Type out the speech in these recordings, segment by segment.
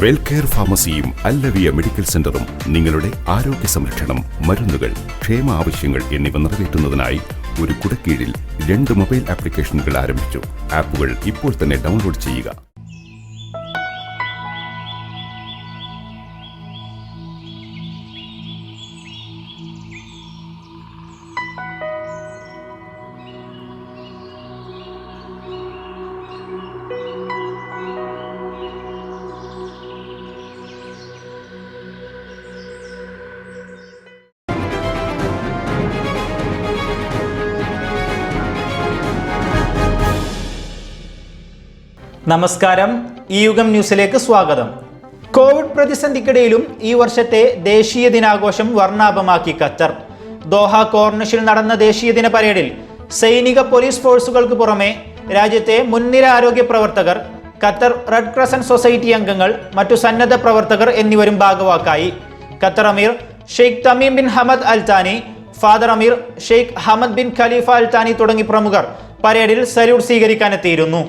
Wellcare ഫാർമസിയും അല്ലവിയ medical സെന്ററും നിങ്ങളുടെ ആരോഗ്യ സംരക്ഷണം മരുന്നുകൾ ക്ഷേമ ആവശ്യങ്ങൾ എന്നിവ നിറവേറ്റുന്നതിനായി ഒരു കുടക്കീഴിൽ രണ്ട് മൊബൈൽ ആപ്ലിക്കേഷനുകൾ ആരംഭിച്ചു. ആപ്പുകൾ ഇപ്പോൾ തന്നെ ഡൗൺലോഡ് ചെയ്യുക. നമസ്കാരം. ഈ യുഗം ന്യൂസിലേക്ക് സ്വാഗതം. കോവിഡ് പ്രതിസന്ധിക്കിടയിലും ഈ വർഷത്തെ ദേശീയ ദിനാഘോഷം വർണാഭമാക്കി ഖത്തർ. ദോഹ കോർണിഷിൽ നടന്ന ദേശീയ ദിന പരേഡിൽ സൈനിക പോലീസ് ഫോഴ്സുകൾക്ക് പുറമെ രാജ്യത്തെ മുൻനിര ആരോഗ്യ പ്രവർത്തകർ ഖത്തർ റെഡ് ക്രസന്റ് സൊസൈറ്റി അംഗങ്ങൾ മറ്റു സന്നദ്ധ പ്രവർത്തകർ എന്നിവരും ഭാഗവാക്കായി. Qatar Amir Sheikh Tamim bin Hamad Al Thani father Amir Sheikh Hamad bin Khalifa Al Thani തുടങ്ങി പ്രമുഖർ പരേഡിൽ സല്യൂട്ട് സ്വീകരിക്കാനെത്തിയിരുന്നു.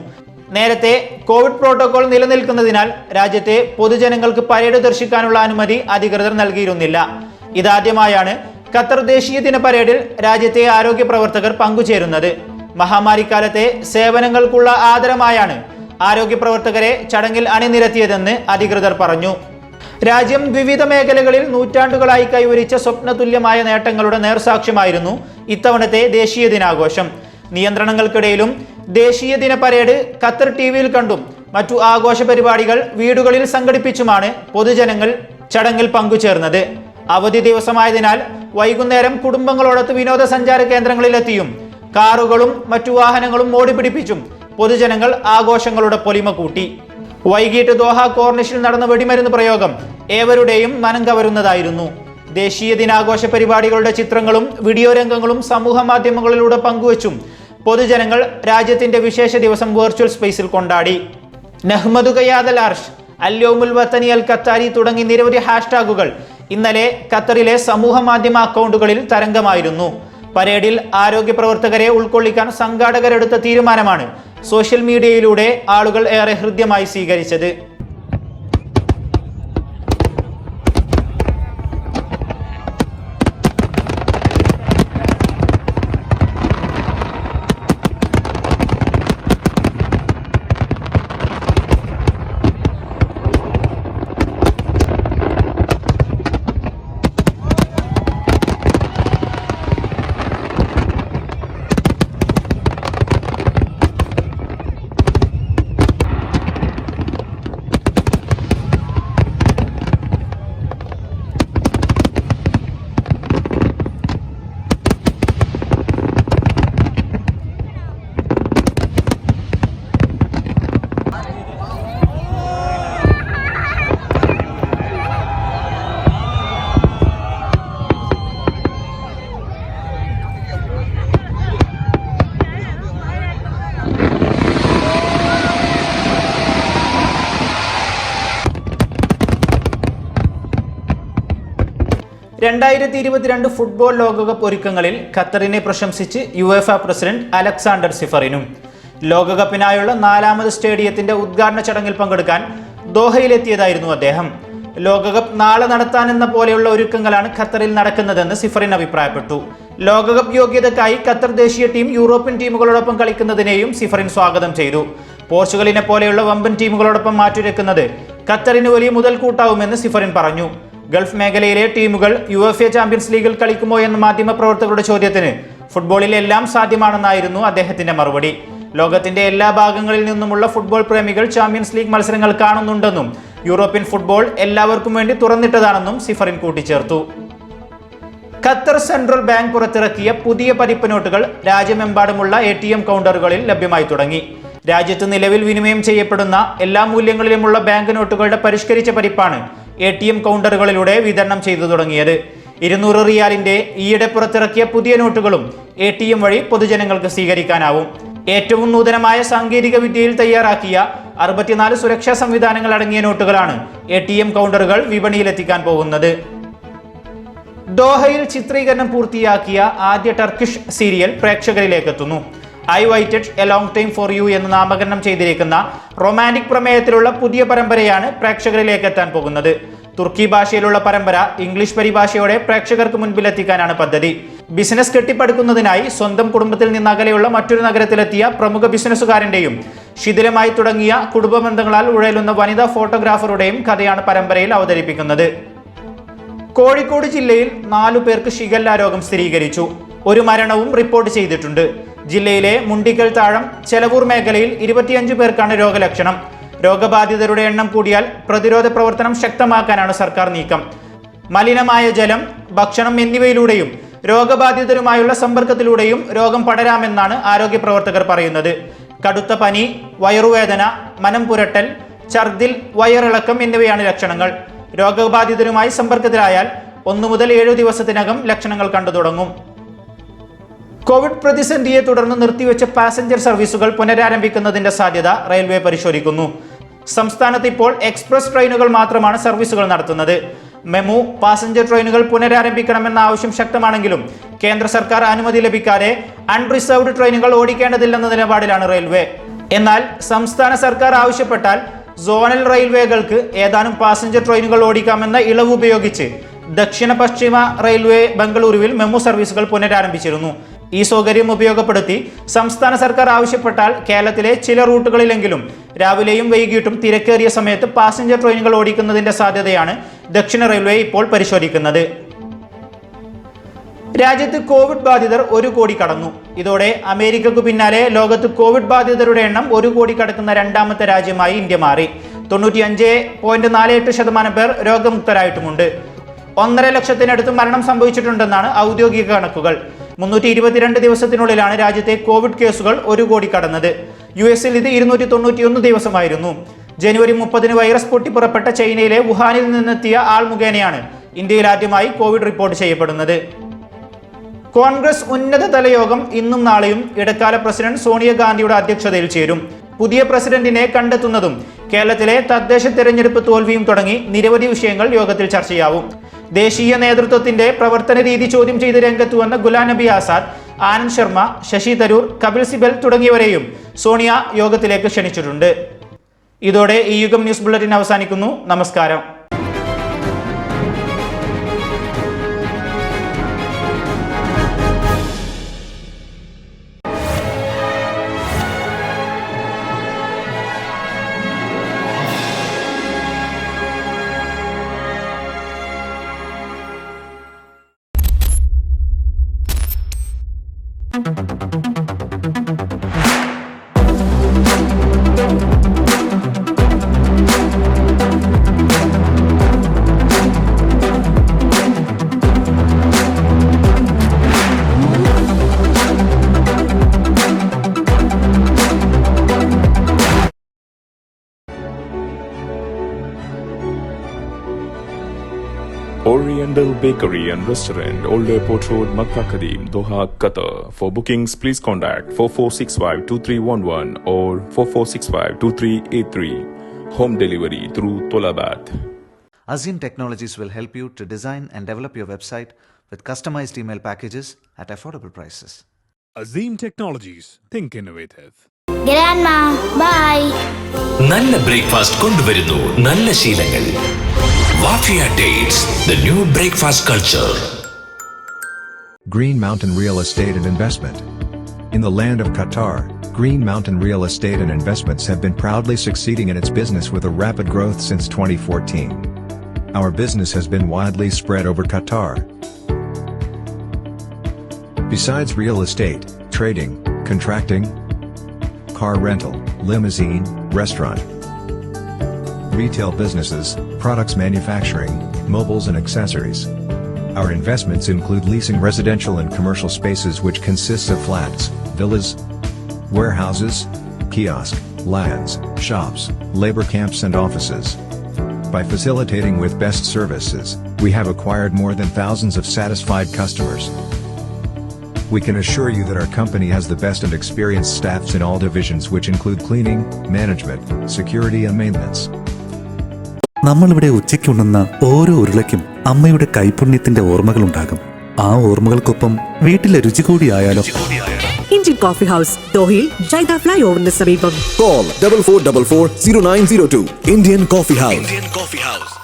നേരത്തെ കോവിഡ് പ്രോട്ടോകോൾ നിലനിൽക്കുന്നതിനാൽ രാജ്യത്തെ പൊതുജനങ്ങൾക്ക് പരേഡ് ദർശിക്കാനുള്ള അനുമതി അധികൃതർ നൽകിയിരുന്നില്ല. ഇതാദ്യമായാണ് ഖത്തർ ദേശീയ ദിന പരേഡിൽ രാജ്യത്തെ ആരോഗ്യ പ്രവർത്തകർ പങ്കുചേരുന്നത്. മഹാമാരിക്കാലത്തെ സേവനങ്ങൾക്കുള്ള ആദരമായാണ് ആരോഗ്യ പ്രവർത്തകരെ ചടങ്ങിൽ അണിനിരത്തിയതെന്ന് അധികൃതർ പറഞ്ഞു. രാജ്യം വിവിധ മേഖലകളിൽ നൂറ്റാണ്ടുകളായി കൈവരിച്ച സ്വപ്നതുല്യമായ നേട്ടങ്ങളുടെ നേർസാക്ഷ്യമായിരുന്നു ഇത്തവണത്തെ ദേശീയ ദിനാഘോഷം. നിയന്ത്രണങ്ങൾക്കിടയിലും ദേശീയ ദിന പരേഡ് ഖത്തർ ടി വിയിൽ കണ്ടും മറ്റു ആഘോഷ പരിപാടികൾ വീടുകളിൽ സംഘടിപ്പിച്ചുമാണ് പൊതുജനങ്ങൾ ചടങ്ങിൽ പങ്കുചേർന്നത്. അവധി ദിവസമായതിനാൽ വൈകുന്നേരം കുടുംബങ്ങളോടൊത്ത് വിനോദസഞ്ചാര കേന്ദ്രങ്ങളിലെത്തിയും കാറുകളും മറ്റു വാഹനങ്ങളും ഓടിപിടിപ്പിച്ചും പൊതുജനങ്ങൾ ആഘോഷങ്ങളുടെ പൊലിമ കൂട്ടി. വൈകിട്ട് ദോഹ കോർണിഷിൽ നടന്ന വെടിമരുന്ന് പ്രയോഗം ഏവരുടെയും മനം കവരുന്നതായിരുന്നു. ദേശീയ ദിനാഘോഷ പരിപാടികളുടെ ചിത്രങ്ങളും വീഡിയോ രംഗങ്ങളും സമൂഹ മാധ്യമങ്ങളിലൂടെ പങ്കുവച്ചും പൊതുജനങ്ങൾ രാജ്യത്തിന്റെ വിശേഷ ദിവസം വെർച്വൽ സ്പേസിൽ കൊണ്ടാടി. നഹ്മദു ഖയാദൽ അർഷ് അല്യോമുൽ വത്തനി അൽ ഖത്താരി തുടങ്ങി നിരവധി ഹാഷ്ടാഗുകൾ ഇന്നലെ ഖത്തറിലെ സമൂഹ മാധ്യമ അക്കൗണ്ടുകളിൽ തരംഗമായിരുന്നു. പരേഡിൽ ആരോഗ്യ പ്രവർത്തകരെ ഉൾക്കൊള്ളിക്കാൻ സംഘാടകരെടുത്ത തീരുമാനമാണ് സോഷ്യൽ മീഡിയയിലൂടെ ആളുകൾ ഏറെ ഹൃദ്യമായി സ്വീകരിച്ചത്. രണ്ടായിരത്തി ഇരുപത്തിരണ്ട് ഫുട്ബോൾ ലോകകപ്പ് ഒരുക്കങ്ങളിൽ ഖത്തറിനെ പ്രശംസിച്ച് യു പ്രസിഡന്റ് അലക്സാണ്ടർ സിഫറിനും. ലോകകപ്പിനായുള്ള നാലാമത് സ്റ്റേഡിയത്തിന്റെ ഉദ്ഘാടന ചടങ്ങിൽ പങ്കെടുക്കാൻ ദോഹയിലെത്തിയതായിരുന്നു അദ്ദേഹം. ലോകകപ്പ് നാളെ നടത്താനെന്ന പോലെയുള്ള ഒരുക്കങ്ങളാണ് ഖത്തറിൽ നടക്കുന്നതെന്ന് സിഫറിൻ അഭിപ്രായപ്പെട്ടു. ലോകകപ്പ് യോഗ്യതക്കായി ഖത്തർ ദേശീയ ടീം യൂറോപ്യൻ ടീമുകളോടൊപ്പം കളിക്കുന്നതിനെയും സിഫറിൻ സ്വാഗതം ചെയ്തു. പോർച്ചുഗലിനെ പോലെയുള്ള വമ്പൻ ടീമുകളോടൊപ്പം മാറ്റുരക്കുന്നത് ഖത്തറിന് വലിയ മുതൽക്കൂട്ടാവുമെന്ന് സിഫറിൻ പറഞ്ഞു. ഗൾഫ് മേഖലയിലെ ടീമുകൾ യു എഫ് എ ചാമ്പ്യൻസ് ലീഗിൽ കളിക്കുമോ എന്ന മാധ്യമപ്രവർത്തകരുടെ ചോദ്യത്തിന് ഫുട്ബോളിൽ എല്ലാം സാധ്യമാണെന്നായിരുന്നു അദ്ദേഹത്തിന്റെ മറുപടി. ലോകത്തിന്റെ എല്ലാ ഭാഗങ്ങളിൽ നിന്നുമുള്ള ഫുട്ബോൾ പ്രേമികൾ ചാമ്പ്യൻസ് ലീഗ് മത്സരങ്ങൾ കാണുന്നുണ്ടെന്നും യൂറോപ്യൻ ഫുട്ബോൾ എല്ലാവർക്കും വേണ്ടി തുറന്നിട്ടതാണെന്നും സിഫറിൻ കൂട്ടിച്ചേർത്തു. ഖത്തർ സെൻട്രൽ ബാങ്ക് പുറത്തിറക്കിയ പുതിയ പതിപ്പ് നോട്ടുകൾ രാജ്യമെമ്പാടുമുള്ള എ ടി എം കൗണ്ടറുകളിൽ ലഭ്യമായി തുടങ്ങി. രാജ്യത്ത് നിലവിൽ വിനിമയം ചെയ്യപ്പെടുന്ന എല്ലാ മൂല്യങ്ങളിലുമുള്ള ബാങ്ക് നോട്ടുകളുടെ പരിഷ്കരിച്ച പതിപ്പാണ് എ ടി എം കൗണ്ടറുകളിലൂടെ വിതരണം ചെയ്തു തുടങ്ങിയത്. ഇരുന്നൂറ് റിയാലിന്റെ ഈയിടെ പുറത്തിറക്കിയ പുതിയ നോട്ടുകളും എ ടി എം വഴി പൊതുജനങ്ങൾക്ക് സ്വീകരിക്കാനാവും. ഏറ്റവും നൂതനമായ സാങ്കേതിക വിദ്യയിൽ തയ്യാറാക്കിയ അറുപത്തിനാല് സുരക്ഷാ സംവിധാനങ്ങൾ അടങ്ങിയ നോട്ടുകളാണ് എ ടി എം കൗണ്ടറുകൾ വിപണിയിലെത്തിക്കാൻ പോകുന്നത്. ദോഹയിൽ ചിത്രീകരണം പൂർത്തിയാക്കിയ ആദ്യ ടർക്കിഷ് സീരിയൽ പ്രേക്ഷകരിലേക്ക് എത്തുന്നു I waited a long time for you എന്ന് നാമകരണം ചെയ്തിരിക്കുന്ന റൊമാന്റിക് പ്രമേയത്തിലുള്ള പുതിയ പരമ്പരയാണ് പ്രേക്ഷകരിലേക്ക് എത്താൻ പോകുന്നത്. തുർക്കി ഭാഷയിലുള്ള പരമ്പര ഇംഗ്ലീഷ് പരിഭാഷയോടെ പ്രേക്ഷകർക്ക് മുൻപിലെത്തിക്കാനാണ് പദ്ധതി. ബിസിനസ് കെട്ടിപ്പടുക്കുന്നതിനായി സ്വന്തം കുടുംബത്തിൽ നിന്ന് അകലെയുള്ള മറ്റൊരു നഗരത്തിലെത്തിയ പ്രമുഖ ബിസിനസ്സുകാരന്റെയും ശിഥിലമായി തുടങ്ങിയ കുടുംബ ബന്ധങ്ങളാൽ ഉഴലുന്ന വനിതാ ഫോട്ടോഗ്രാഫറുടെയും കഥയാണ് പരമ്പരയിൽ അവതരിപ്പിക്കുന്നത്. കോഴിക്കോട് ജില്ലയിൽ നാലു പേർക്ക് ഷിഗല്ല രോഗം സ്ഥിരീകരിച്ചു. ഒരു മരണവും റിപ്പോർട്ട് ചെയ്തിട്ടുണ്ട്. ജില്ലയിലെ മുണ്ടിക്കൽ താഴം ചെലവൂർ മേഖലയിൽ ഇരുപത്തിയഞ്ച് പേർക്കാണ് രോഗലക്ഷണം. രോഗബാധിതരുടെ എണ്ണം കൂടിയാൽ പ്രതിരോധ പ്രവർത്തനം ശക്തമാക്കാനാണ് സർക്കാർ നീക്കം. മലിനമായ ജലം ഭക്ഷണം എന്നിവയിലൂടെയും രോഗബാധിതരുമായുള്ള സമ്പർക്കത്തിലൂടെയും രോഗം പടരാമെന്നാണ് ആരോഗ്യ പ്രവർത്തകർ പറയുന്നത്. കടുത്ത പനി വയറുവേദന മനം പുരട്ടൽ ഛർദിൽ വയറിളക്കം എന്നിവയാണ് ലക്ഷണങ്ങൾ. രോഗബാധിതരുമായി സമ്പർക്കത്തിലായാൽ ഒന്നു മുതൽ ഏഴു ദിവസത്തിനകം ലക്ഷണങ്ങൾ കണ്ടു തുടങ്ങും. കോവിഡ് പ്രതിസന്ധിയെ തുടർന്ന് നിർത്തിവെച്ച പാസഞ്ചർ സർവീസുകൾ പുനരാരംഭിക്കുന്നതിന്റെ സാധ്യത റെയിൽവേ പരിശോധിക്കുന്നു. സംസ്ഥാനത്ത് ഇപ്പോൾ എക്സ്പ്രസ് ട്രെയിനുകൾ മാത്രമാണ് സർവീസുകൾ നടത്തുന്നത്. മെമു പാസഞ്ചർ ട്രെയിനുകൾ പുനരാരംഭിക്കണമെന്ന ആവശ്യം ശക്തമാണെങ്കിലും കേന്ദ്ര സർക്കാർ അനുമതി ലഭിക്കാതെ അൺറിസർവ്ഡ് ട്രെയിനുകൾ ഓടിക്കേണ്ടതില്ലെന്ന നിലപാടിലാണ് റെയിൽവേ. എന്നാൽ സംസ്ഥാന സർക്കാർ ആവശ്യപ്പെട്ടാൽ സോണൽ റെയിൽവേകൾക്ക് ഏതാനും പാസഞ്ചർ ട്രെയിനുകൾ ഓടിക്കാമെന്ന ഇളവ് ഉപയോഗിച്ച് ദക്ഷിണ പശ്ചിമ റെയിൽവേ ബംഗളൂരുവിൽ മെമു സർവീസുകൾ പുനരാരംഭിച്ചിരുന്നു. ഈ സൗകര്യം ഉപയോഗപ്പെടുത്തി സംസ്ഥാന സർക്കാർ ആവശ്യപ്പെട്ടാൽ കേരളത്തിലെ ചില റൂട്ടുകളിലെങ്കിലും രാവിലെയും വൈകിട്ടും തിരക്കേറിയ സമയത്ത് പാസഞ്ചർ ട്രെയിനുകൾ ഓടിക്കുന്നതിന്റെ സാധ്യതയാണ് ദക്ഷിണ റെയിൽവേ ഇപ്പോൾ പരിശോധിക്കുന്നത്. രാജ്യത്ത് കോവിഡ് ബാധിതർ ഒരു കോടി കടന്നു. ഇതോടെ അമേരിക്കയ്ക്ക് പിന്നാലെ ലോകത്ത് കോവിഡ് ബാധിതരുടെ എണ്ണം ഒരു കോടി കടക്കുന്ന രണ്ടാമത്തെ രാജ്യമായി ഇന്ത്യ മാറി. തൊണ്ണൂറ്റി അഞ്ച് പോയിന്റ് നാല് എട്ട് ശതമാനം പേർ രോഗമുക്തരായിട്ടുമുണ്ട്. ഒന്നര ലക്ഷത്തിനടുത്ത് മരണം സംഭവിച്ചിട്ടുണ്ടെന്നാണ് ഔദ്യോഗിക കണക്കുകൾ. മുന്നൂറ്റി ഇരുപത്തിരണ്ട് ദിവസത്തിനുള്ളിലാണ് രാജ്യത്തെ കോവിഡ് കേസുകൾ ഒരു കോടി കടന്നത്. യു എസിൽ ഇത് ഇരുന്നൂറ്റി തൊണ്ണൂറ്റിയൊന്ന് ദിവസമായിരുന്നു. ജനുവരി മുപ്പതിന് വൈറസ് പൊട്ടിപ്പുറപ്പെട്ട ചൈനയിലെ വുഹാനിൽ നിന്നെത്തിയ ആൾ മുഖേനയാണ് ഇന്ത്യയിൽ ആദ്യമായി കോവിഡ് റിപ്പോർട്ട് ചെയ്യപ്പെടുന്നത്. കോൺഗ്രസ് ഉന്നതതല യോഗം ഇന്നും നാളെയും ഇടക്കാല പ്രസിഡന്റ് സോണിയാഗാന്ധിയുടെ അധ്യക്ഷതയിൽ ചേരും. പുതിയ പ്രസിഡന്റിനെ കണ്ടെത്തുന്നതും കേരളത്തിലെ തദ്ദേശ തെരഞ്ഞെടുപ്പ് തോൽവിയും തുടങ്ങി നിരവധി വിഷയങ്ങൾ യോഗത്തിൽ ചർച്ചയാവും. ദേശീയ നേതൃത്വത്തിന്റെ പ്രവർത്തന രീതി ചോദ്യം ചെയ്ത് രംഗത്തു വന്ന ഗുലാം നബി ആസാദ് ആനന്ദ് ശർമ്മ ശശി തരൂർ കപിൽ സിബൽ തുടങ്ങിയവരെയും സോണിയ യോഗത്തിലേക്ക് ക്ഷണിച്ചിട്ടുണ്ട്. ഇതോടെ ഈ യുഗം ന്യൂസ് ബുള്ളറ്റിൻ അവസാനിക്കുന്നു. നമസ്കാരം. Oriental Bakery and Restaurant, Old Airport Road, Makkah Kadim, Doha, Qatar. For bookings, please contact 4465-2311 or 4465-2383. Home delivery through Tolabat. Azim Technologies will help you to design and develop your website with customized email packages at affordable prices. Azim Technologies. Think innovative. Grandma, bye. നല്ല breakfast കൊണ്ടുവരുന്നു നല്ല ശീലങ്ങൾ Mafia Dates The New Breakfast Culture. Green Mountain Real Estate and Investment. In the land of Qatar, Green Mountain Real Estate and Investments have been proudly succeeding in its business with a rapid growth since 2014. Our business has been widely spread over Qatar. Besides real estate, trading, contracting, car rental, limousine, restaurant, retail businesses, products manufacturing, mobiles and accessories. Our investments include leasing residential and commercial spaces which consists of flats, villas, warehouses, kiosk, lands, shops, labor camps and offices. By facilitating with best services, we have acquired more than thousands of satisfied customers. We can assure you that our company has the best and experienced staffs in all divisions which include cleaning, management, security and maintenance. നമ്മളിവിടെ ഉണ്ടെന്ന ഓരോ ഉരുളയ്ക്കും അമ്മയുടെ കൈപുണ്യത്തിന്റെ ഓർമ്മകളുണ്ടാകും. ആ ഓർമ്മകൾക്കൊപ്പം വീട്ടിലെ രുചി കൂടിയായാലോ ആയാലോ? Indian coffee house ദോഹയിൽ ജൈദ ഫ്ലൈ ഓവറിന് സമീപം. Call double four double four zero nine zero two Indian Coffee House Indian Coffee House.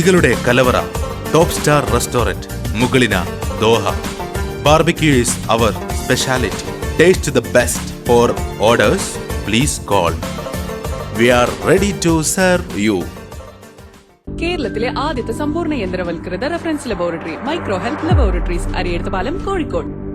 രുചികളുടെ കലവറ ടോപ്പ് സ്റ്റാർ റെസ്റ്റോറന്റ് മുകളിന Doha. Barbecues our speciality. Taste the best for orders. Please call. We are ready to serve you. കേരളത്തിലെ ആദ്യത്തെ സമ്പൂർണ യന്ത്രവൽകൃത reference laboratory micro health laboratories Arayidathu Palam Kozhikode.